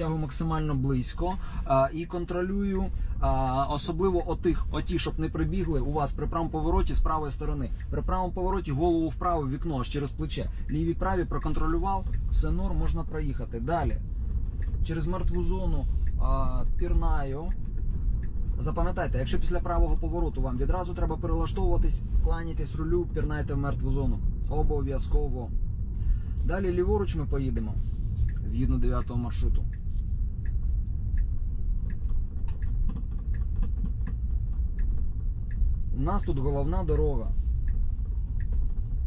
підтягую максимально близько а, і контролюю, а, особливо отих, оті, щоб не прибігли у вас при правому повороті з правої сторони. При правому повороті голову вправо, вікно аж через плече. Ліві праві проконтролював, все норм, можна проїхати. Далі. Через мертву зону а, пірнаю. Запам'ятайте, якщо після правого повороту вам відразу треба перелаштовуватись, кланяйтесь рулю, пірнайте в мертву зону. Обов'язково. Далі ліворуч ми поїдемо згідно 9 маршруту. У нас тут головна дорога.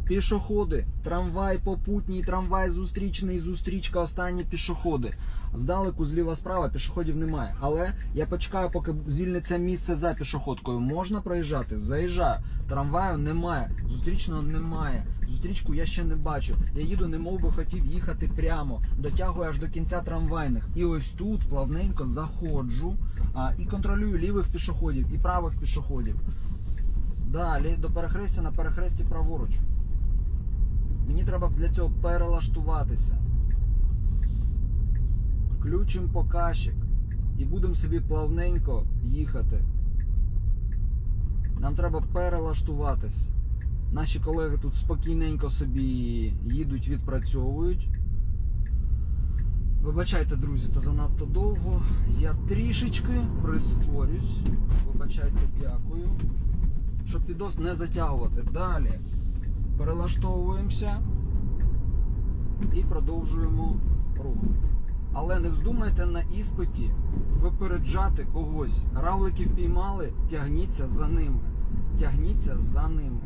Пішоходи, трамвай попутній, трамвай зустрічний, зустрічка, останні пішоходи. Здалеку, зліва справа пішоходів немає. Але я почекаю, поки звільниться місце за пішоходкою. Можна проїжджати, заїжджаю. Трамваю немає, зустрічного немає. Зустрічку я ще не бачу. Я їду, не мов би хотів їхати прямо, дотягую аж до кінця трамвайних. І ось тут плавненько заходжу а, і контролюю лівих пішоходів і правих пішоходів. Далі до перехрестя на перехресті праворуч. Мені треба для цього перелаштуватися. Включимо показчик і будемо собі плавненько їхати. Нам треба перелаштуватись. Наші колеги тут спокійненько собі їдуть, відпрацьовують. Вибачайте, друзі, то занадто довго. Я трішечки прискорюсь. Вибачайте, дякую. Щоб відос не затягувати. Далі перелаштовуємося і продовжуємо рух. Але не вздумайте на іспиті випереджати когось. Равликів піймали, тягніться за ними. Тягніться за ними.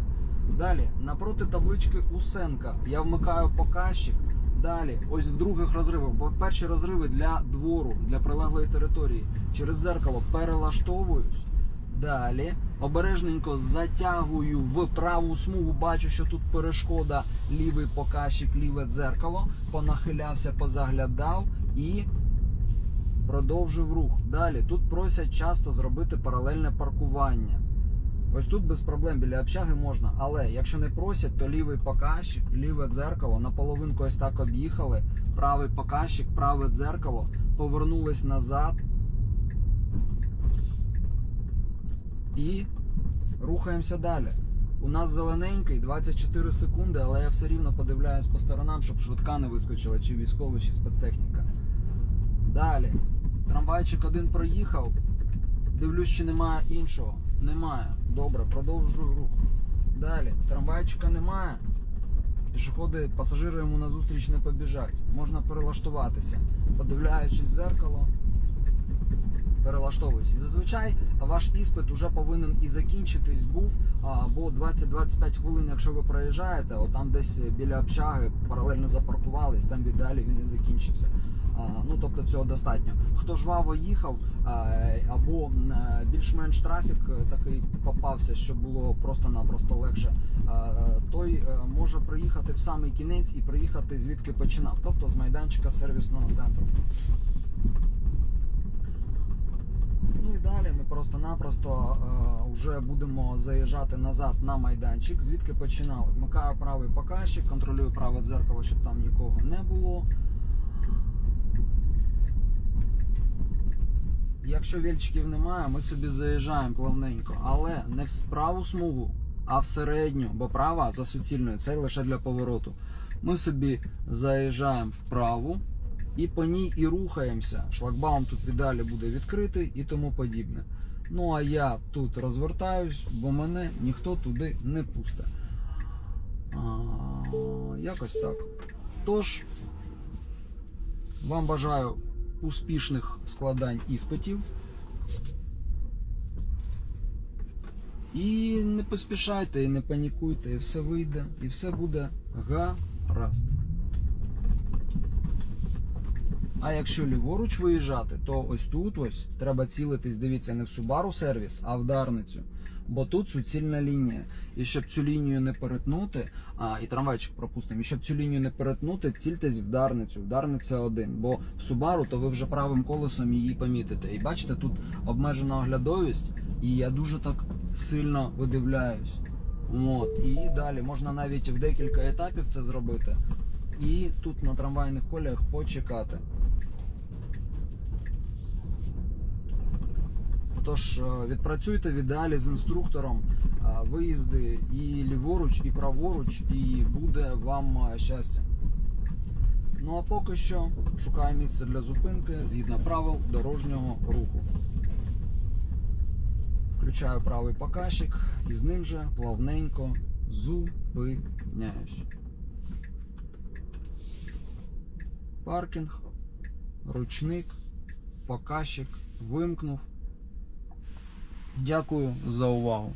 Далі, напроти таблички Усенка, я вмикаю показчик. Далі, ось в других розривах, бо перші розриви для двору, для прилеглої території. Через зеркало перелаштовуюсь. Далі обережненько затягую в праву смугу. Бачу, що тут перешкода, лівий показчик, ліве дзеркало. Понахилявся, позаглядав і продовжив рух. Далі тут просять часто зробити паралельне паркування. Ось тут без проблем біля общаги можна, але якщо не просять, то лівий показчик, ліве дзеркало, наполовинку ось так об'їхали, правий показчик, праве дзеркало, повернулись назад і рухаємося далі. У нас зелененький 24 секунди, але я все рівно подивляюсь по сторонам, щоб швидка не вискочила, чи військовий, чи спецтехніка. Далі. Трамвайчик один проїхав. Дивлюсь, чи немає іншого. Немає. Добре, продовжую рух. Далі. Трамвайчика немає. Пішоходи, пасажири йому назустріч не побіжать. Можна перелаштуватися. Подивляючись в зеркало, перелаштовуюсь. І зазвичай ваш іспит вже повинен і закінчитись був, або 20-25 хвилин, якщо ви проїжджаєте, от там десь біля общаги паралельно запаркувались, там віддалі він і закінчився. Ну, тобто цього достатньо. Хто жваво їхав, або е, більш-менш трафік е, такий попався, що було просто-напросто легше, е, той може приїхати в самий кінець і приїхати звідки починав, тобто з майданчика сервісного центру. Ну і далі ми просто-напросто е, вже будемо заїжджати назад на майданчик, звідки починали. Вмикаю правий показчик, контролюю праве дзеркало, щоб там нікого не було. Якщо вільчиків немає, ми собі заїжджаємо плавненько, але не в праву смугу, а в середню, бо права за суцільною це лише для повороту. Ми собі заїжджаємо вправу і по ній і рухаємося. Шлагбаум тут віддалі буде відкритий і тому подібне. Ну а я тут розвертаюсь, бо мене ніхто туди не пусте. Якось так. Тож, вам бажаю успішних складань іспитів. І не поспішайте, і не панікуйте, і все вийде, і все буде гаразд. А якщо ліворуч виїжджати, то ось тут ось треба цілитись, дивіться, не в Subaru сервіс, а в Дарницю. Бо тут суцільна лінія. І щоб цю лінію не перетнути, а, і трамвайчик пропустимо, і щоб цю лінію не перетнути, цільтесь в Дарницю. В Дарниця один. Бо в Subaru то ви вже правим колесом її помітите. І бачите, тут обмежена оглядовість, і я дуже так сильно видивляюсь. От. І далі можна навіть в декілька етапів це зробити. І тут на трамвайних коліях почекати. Тож е, відпрацюйте в ідеалі з інструктором е, виїзди і ліворуч, і праворуч, і буде вам е, щастя. Ну а поки що шукаю місце для зупинки згідно правил дорожнього руху. Включаю правий показчик і з ним же плавненько зупиняюсь. Паркінг, ручник, показчик вимкнув. Дякую за увагу.